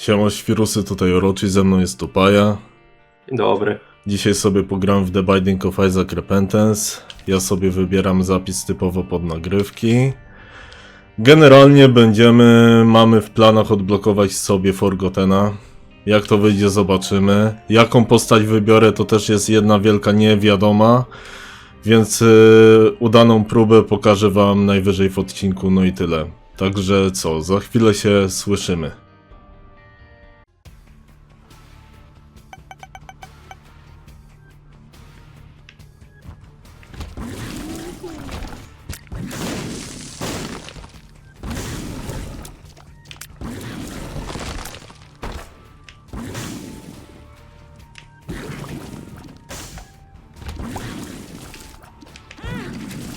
Siema świrusy, tutaj Orochi, ze mną jest Tupaja. Dzień dobry. Dzisiaj sobie pogram w The Binding of Isaac Repentance. Ja sobie wybieram zapis typowo pod nagrywki. Generalnie będziemy, mamy w planach odblokować sobie Forgotena. Jak to wyjdzie zobaczymy. Jaką postać wybiorę to też jest jedna wielka niewiadoma. Więc yy, udaną próbę pokażę wam najwyżej w odcinku, no i tyle. Także co, za chwilę się słyszymy.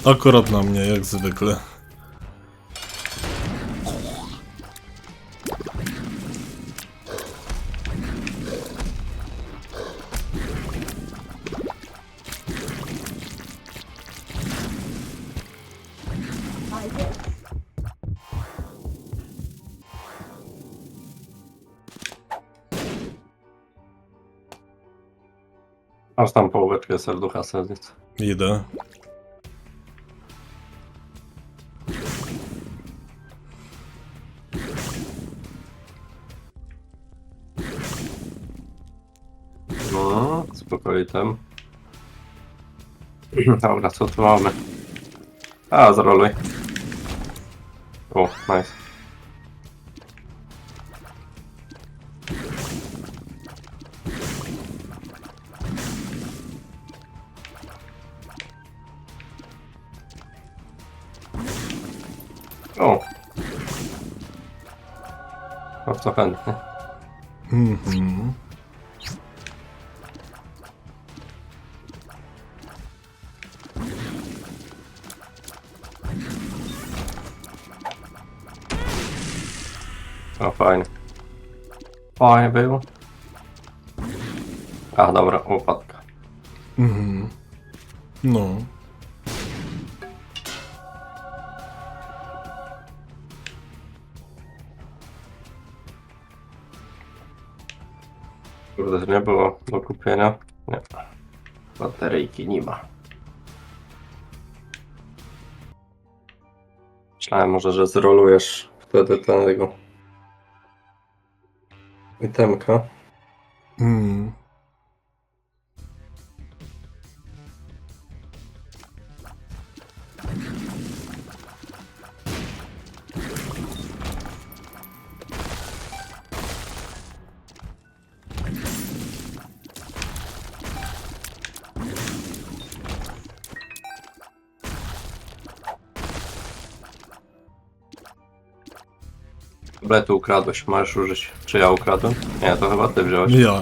Akurat na mnie, jak zwykle. Masz tam połóweczkę serducha sernic. Idę. Tam. Dobra, co tu mamy? A, zroluj. O, nice. O! Bardzo chętnie. Mhm. Fajnie było. A, dobra, upadka. Mhm. No. Kurde, nie było do kupienia. Nie. Bateryjki nie ma. Myślałem może, że zrolujesz wtedy tego itemka. Mm. Tabletu ukradłeś, możesz użyć. Czy ja ukradłem? Nie, to chyba ty wziąłeś. Ja.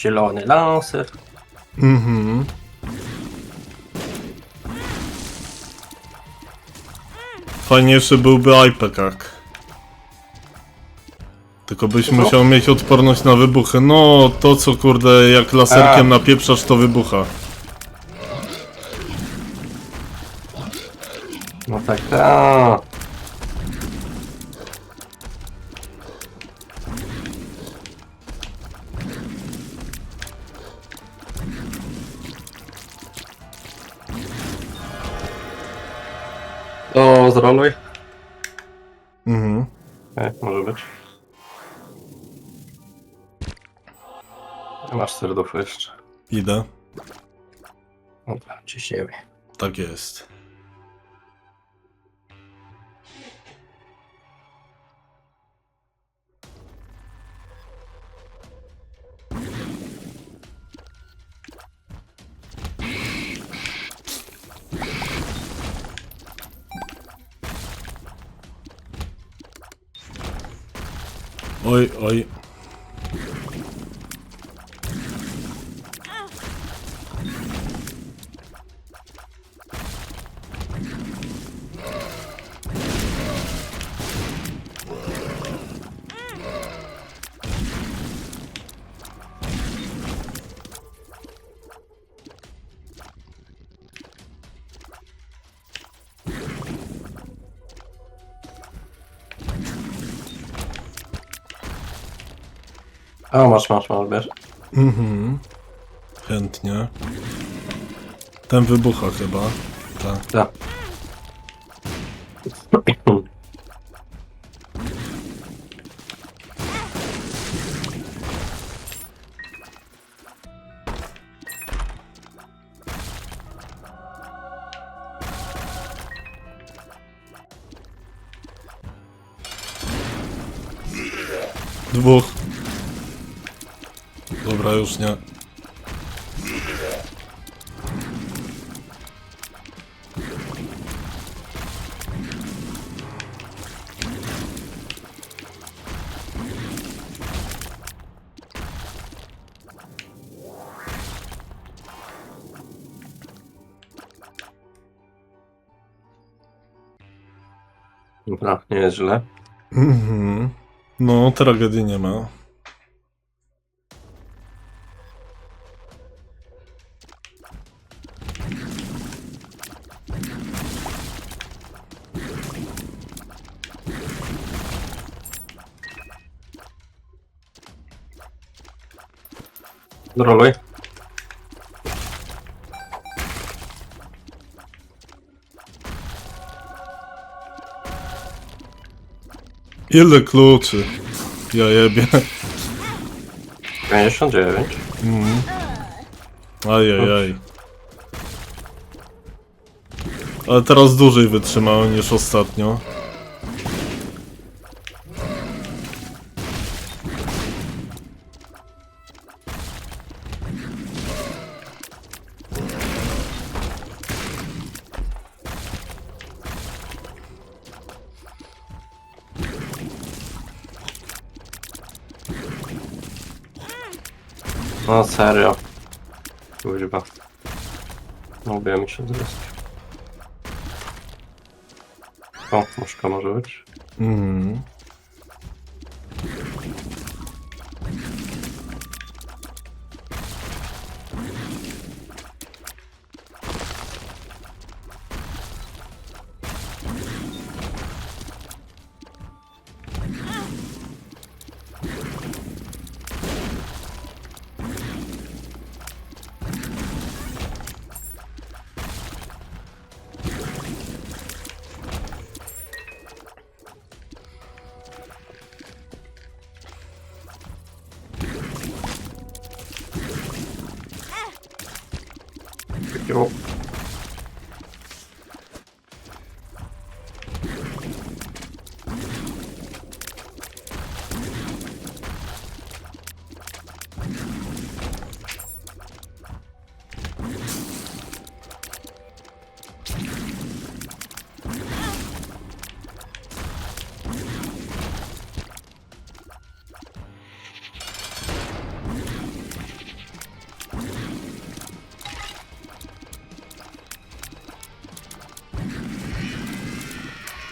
Zielony laser. Mhm. Fajniejszy byłby iPekak. Tylko byś musiał mieć odporność na wybuchy. No, to co kurde, jak laserkiem A. napieprzasz, to wybucha. No tak, tak. Zroluj. Mhm. Nie, może być. Masz serducho jeszcze. Idę. Dobra, ciśniemy. Tak jest. A, masz, masz, masz, bierz. Mhm. Chętnie. Ten wybucha chyba. Tak. Da. Dwóch. Dobra, już nie. Dobra, nie jest źle. Mhm. No, tragedii nie ma. Roluj. Ile kluczy? Ja jebie. 59. Mhm. Ajajaj. Ale teraz dłużej wytrzymałem niż ostatnio. Serio. Kurwa. Lubię mi się zrespić. O, muszka może być. Mhm.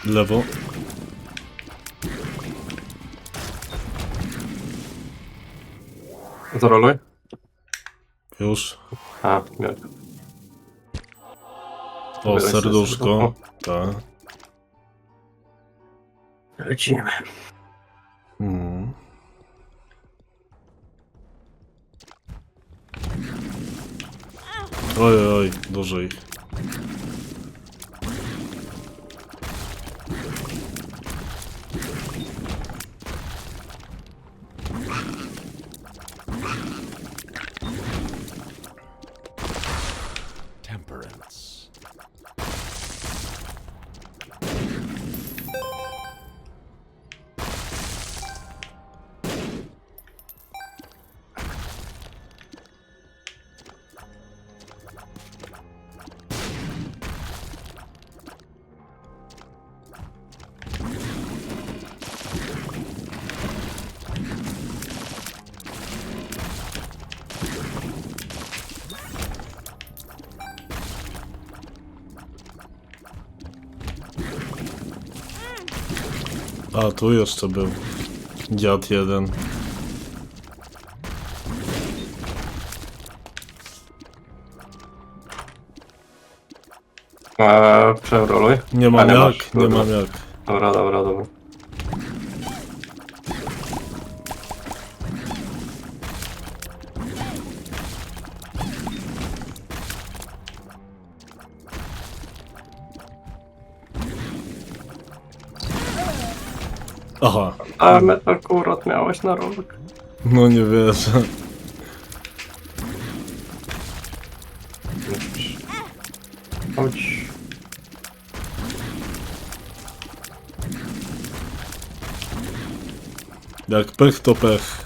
Lewo. Zaroluj. Już. A, miał. O, Wybieraj sobie serduszko. Tak. Lecimy. Mhm. Oj, oj, dużo ich. A, tu jeszcze był. Dziad jeden. Eee, przeroluj. Nie mam jak, nie mam jak. Dobra, dobra, dobra. Aha, A my akurat miałeś na rolek. no nie wierzę. Chodź. Jak pech to pech.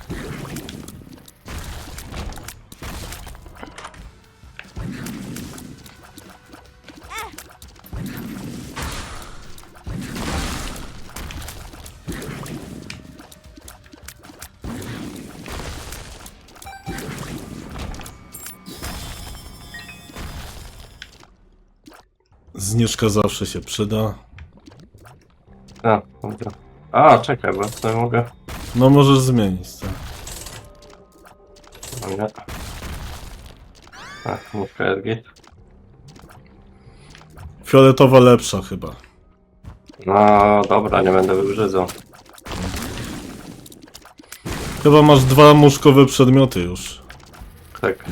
Zniżka zawsze się przyda. A, dobra. A, czekaj, bo sobie mogę. No możesz zmienić to. Tak, mówka jest git. Fioletowa lepsza chyba. No dobra, nie będę wybrzydzał. Chyba masz dwa muszkowe przedmioty już. Tak.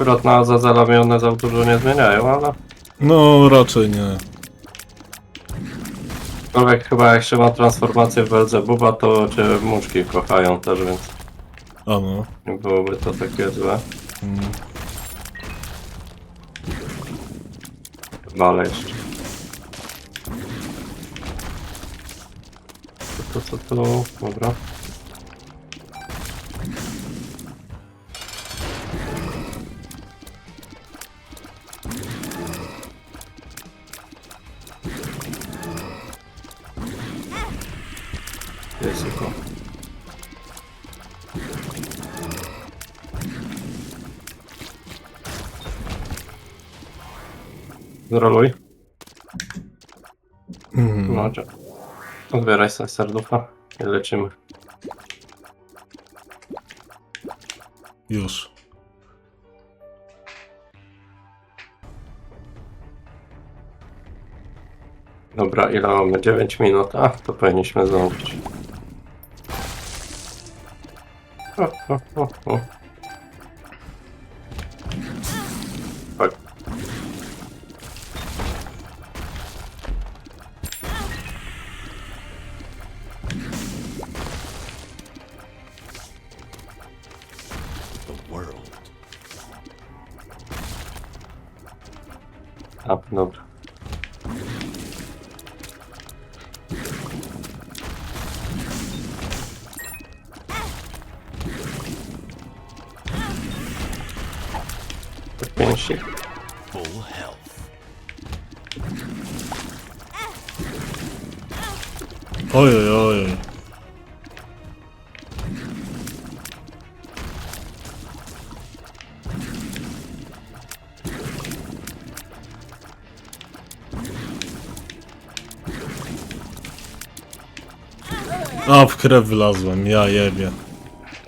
Akurat na Azazela mi one za dużo nie zmieniają, ale... No raczej nie. Aczkolwiek chyba jak się ma transformację w Belzebuba, to cię muszki kochają też, więc A no. nie byłoby to takie złe. Mm. Wale jeszcze. Co to, co to? Dobra. Zroluj. Mhm. No, dzie- odbieraj sobie serducha i lecimy. Już. Dobra, ile mamy? 9 minut. A, to powinniśmy zdążyć. O, o, o, o. A, w krew wlazłem, ja jebie.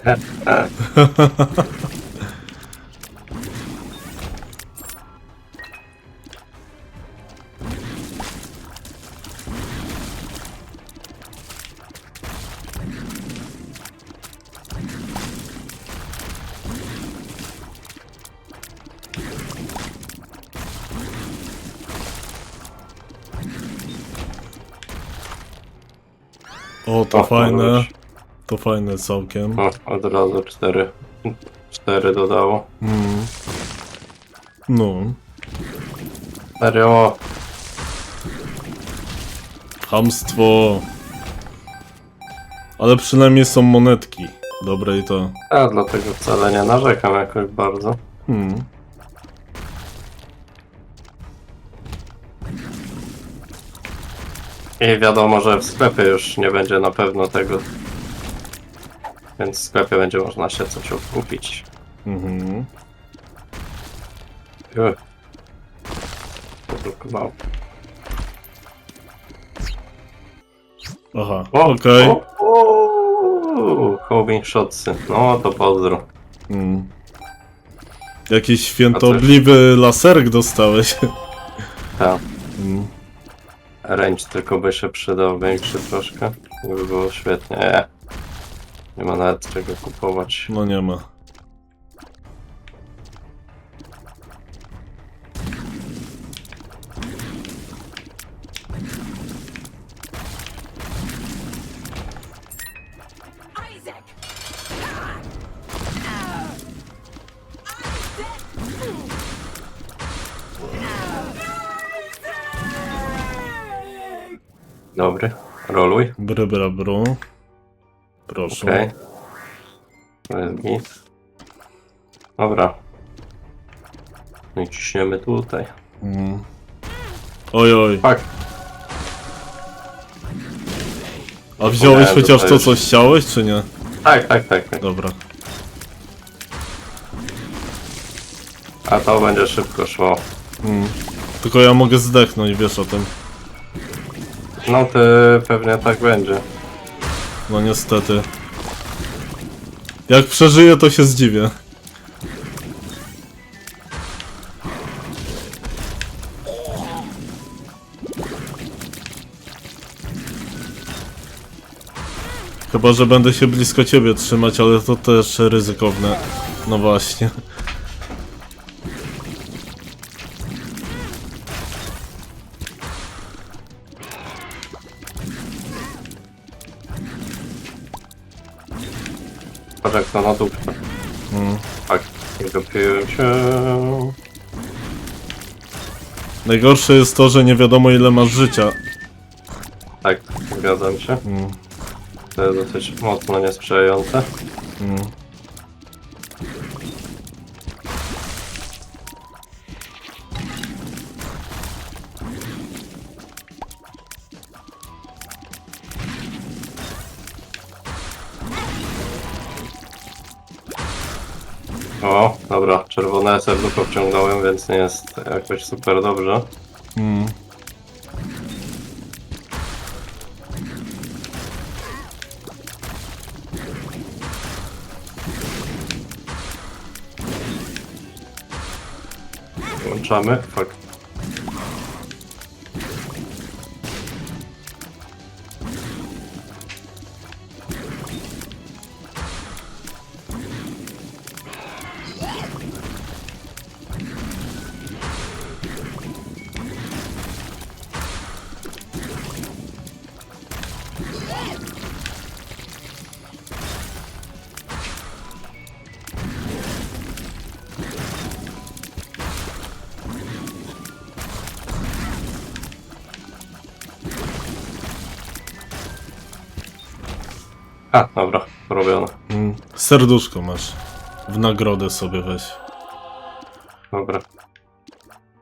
to fajne. To fajne całkiem. O, od razu cztery. Cztery dodało. Mm. No, Serio? hamstwo. Ale przynajmniej są monetki. Dobre i to. Ja dlatego wcale nie narzekam jakoś bardzo. Hmm. I wiadomo, że w sklepie już nie będzie na pewno tego. Więc w sklepie będzie można się coś kupić. Mhm. Ech. Zablokowało. Aha, O, okej. o, o, shotsy. No to pozdro. Mm. Jakiś świętobliwy laserek dostałeś. Tak. Mm. Range tylko by się przydał większy troszkę. By było świetnie. Nie, nie ma nawet czego kupować. No nie ma. Dobry. Roluj. Bry, bra, bru. Proszę. Okej. To jest git. Dobra. No i ciśniemy tutaj. Mm. Oj, oj. Fuck. A wziąłeś Nie, chociaż to już- co chciałeś, czy nie? Tak, tak, tak. tak. Dobra. A to będzie szybko szło. Mm. Tylko ja mogę zdechnąć, wiesz o tym. No ty pewnie tak będzie. No niestety. Jak przeżyję, to się zdziwię. Chyba, że będę się blisko ciebie trzymać, ale to też ryzykowne. No właśnie. Jak to na dół. Mm. Tak. Nie się. Najgorsze jest to, że nie wiadomo ile masz życia. Tak, zgadzam się. Mm. To jest dosyć mocno niesprzyjające. Mm. O, dobra, czerwone serducho wciągnąłem, więc nie jest jakoś super dobrze. Mm. Włączamy. Fuck. A, dobra, robione. Mm. Serduszko masz. W nagrodę sobie weź. Dobra.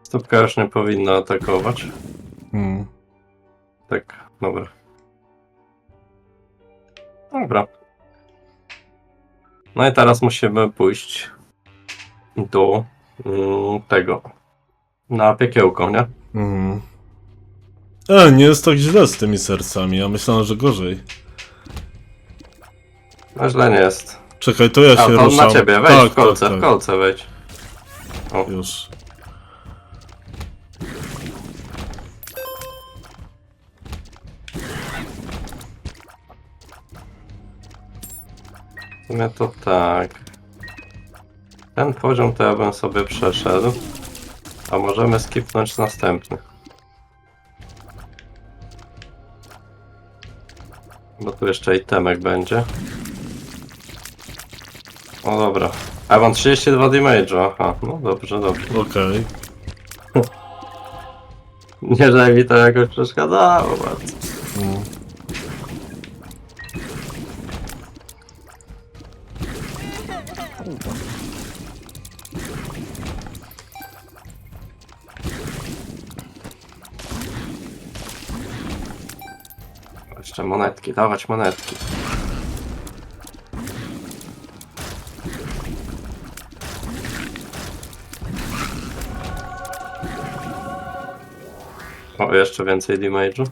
Stópka już nie powinna atakować. Mm. Tak, dobra. Dobra. No i teraz musimy pójść do mm, tego. Na piekiełko, nie? Mhm. E, nie jest tak źle z tymi sercami. Ja myślałem, że gorzej. No źle nie jest. Czekaj, to ja A, się to ruszam. na ciebie, wejdź tak, w kolce, tak, w tak. kolce wejdź. Już. W sumie to tak. Ten poziom to ja bym sobie przeszedł. A możemy skipnąć następny. Bo tu jeszcze itemek będzie. O dobra. A mam 32 damage'u, aha. No dobrze, dobrze. Okej. Nie, że mi to jakoś przeszkadzało bardzo. Mm. Jeszcze monetki, dawać monetki. O, jeszcze więcej damage'u.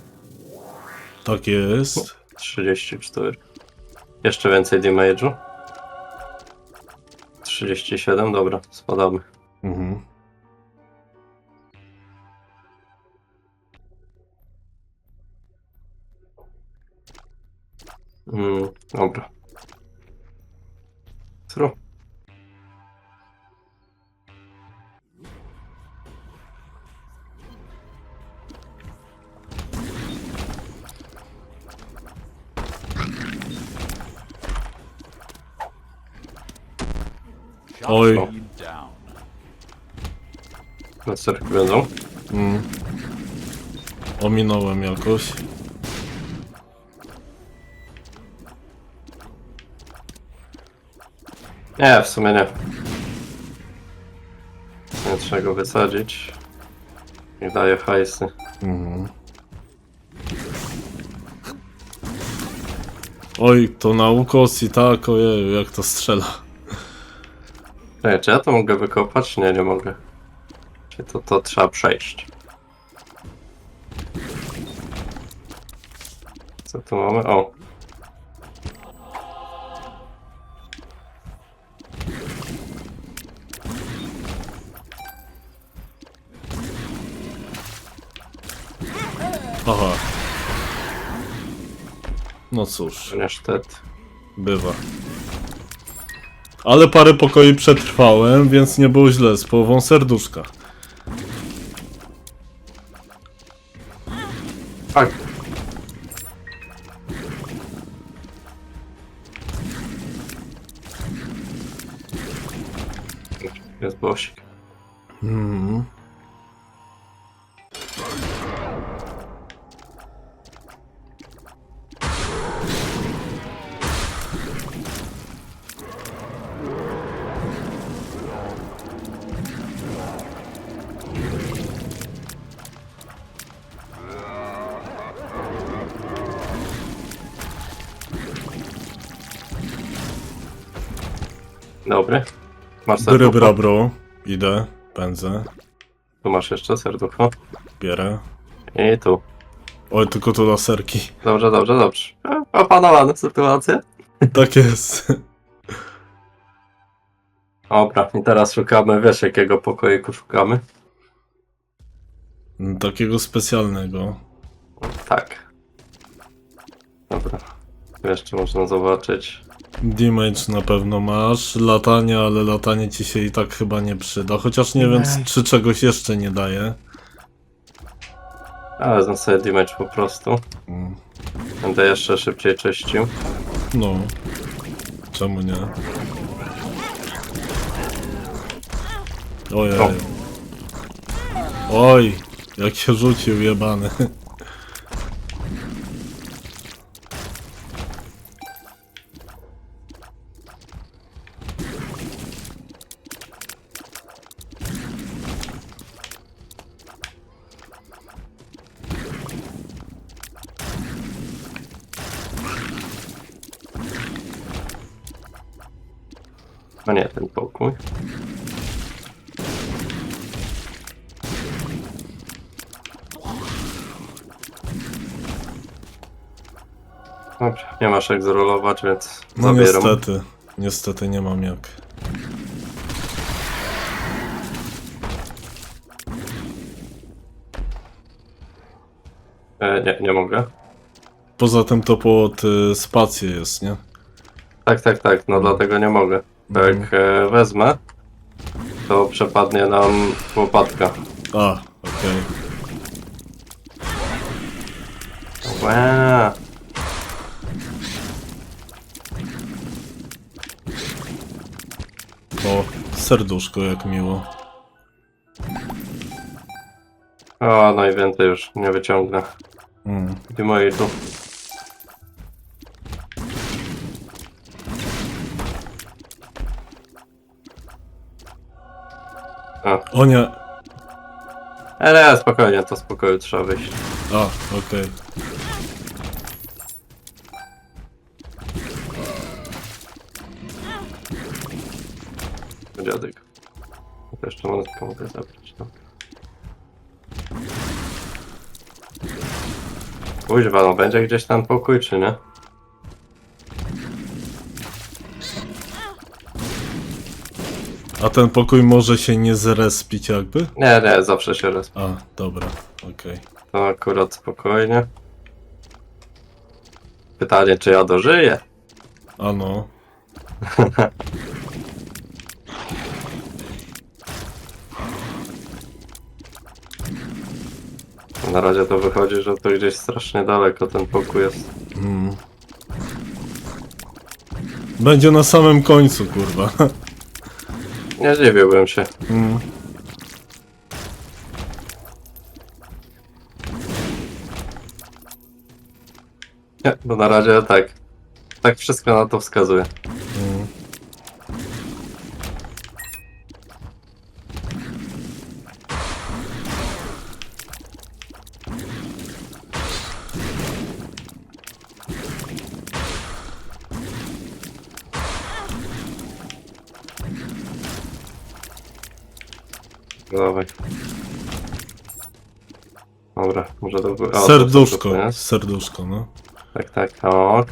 Tak jest. 34. Jeszcze więcej damage'u. 37, dobra, spadamy. Mhm. Mm, dobra. Tru. Oj. Laserki będą. Mm. Ominąłem jakoś. Nie, w sumie nie. Nie trzeba go wysadzić. I daje hajsy. Mhm. Oj, to na ukosi, tak, ojej, jak to strzela. Czekaj, czy ja to mogę wykopać? Nie, nie mogę. Czy to, to trzeba przejść. Co tu mamy? O. Aha. No cóż, Niestety. bywa. Ale parę pokoi przetrwałem, więc nie było źle, z połową serduszka. Tak. Jest bosik. Mhm. Bry, serducho? Idę, pędzę, Tu masz jeszcze serducho. bierę. I tu. Oj, tylko to laserki. Dobrze, dobrze, dobrze. E, Opanowana sytuacja. Tak jest. Dobra, i teraz szukamy, wiesz jakiego pokoiku szukamy? Takiego specjalnego. Tak. Dobra. Jeszcze można zobaczyć. Damage na pewno masz, latanie, ale latanie ci się i tak chyba nie przyda, chociaż nie wiem czy czegoś jeszcze nie daje. Ale znam sobie damage po prostu. Mm, Będę jeszcze szybciej czyścił. No, czemu nie? Ojej. O. Oj, jak się rzucił jebany. No nie, ten pokój. Dobrze, nie masz jak zrolować, więc No zabieram. niestety, niestety nie mam jak. E, nie, nie mogę. Poza tym to pod y, spację jest, nie? Tak, tak, tak, no dlatego nie mogę. Jak e, wezmę, to przepadnie nam łopatka. A, okej. Łe. O, serduszko jak miło. O, najwięcej już nie wyciągnę. Mm. I moi tu. A, O nie, ale spokojnie, to spokoju trzeba wyjść. a, okej. Dziadek. To jeszcze monetkę mogę zabrać, no. Kuźwa, no będzie gdzieś tam pokój, czy nie? A ten pokój może się nie zrespić jakby? Nie, nie, zawsze się raz. A, dobra, okej. To akurat spokojnie. Pytanie, czy ja dożyję? A no. Na razie to wychodzi, że to gdzieś strasznie daleko ten pokój jest. Mm. Będzie na samym końcu, kurwa. Nie dziwiłbym się. Mm. Nie, bo na razie tak. Tak wszystko na to wskazuje. Dawaj. Dobra, może to... by- o, to Serduszko, serduszko, no. Tak, tak, ok.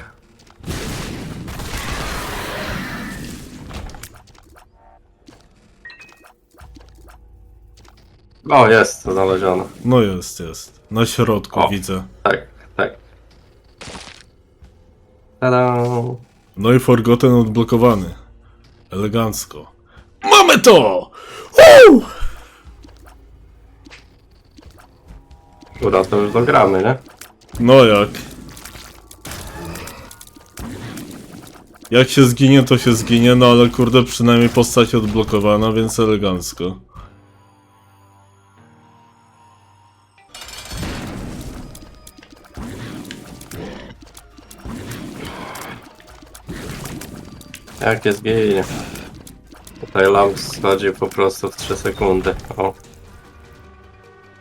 O, jest, znalezione. No jest, jest. Na środku O. widzę. Tak, tak. Tada! No i Forgotten odblokowany. Elegancko. Mamy to! Woo! Ura, to już dogramy, nie? No jak? Jak się zginie, to się zginie, no ale kurde, przynajmniej postać odblokowana, więc elegancko. Jak jest ginie. Tutaj lamp schodzi po prostu w 3 sekundy. O.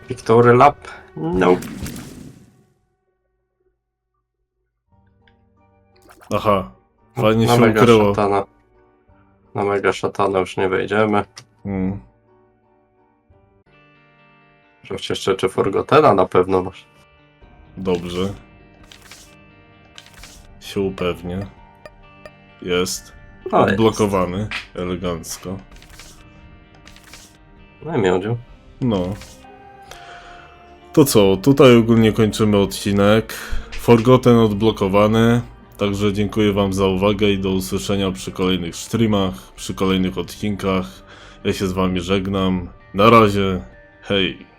Victory Lap? Nope. Aha, fajnie Na się mega ukryło. szatana. Na mega szatana już nie wejdziemy. Mm. Sprawdź jeszcze, czy Forgotena na pewno masz. Dobrze. Się upewnię. Jest. O, jest. Odblokowany. Elegancko. No i miodziu. No. To co, tutaj ogólnie kończymy odcinek. Forgotten odblokowany. Także dziękuję Wam za uwagę i do usłyszenia przy kolejnych streamach, przy kolejnych odcinkach. Ja się z Wami żegnam. Na razie. Hej.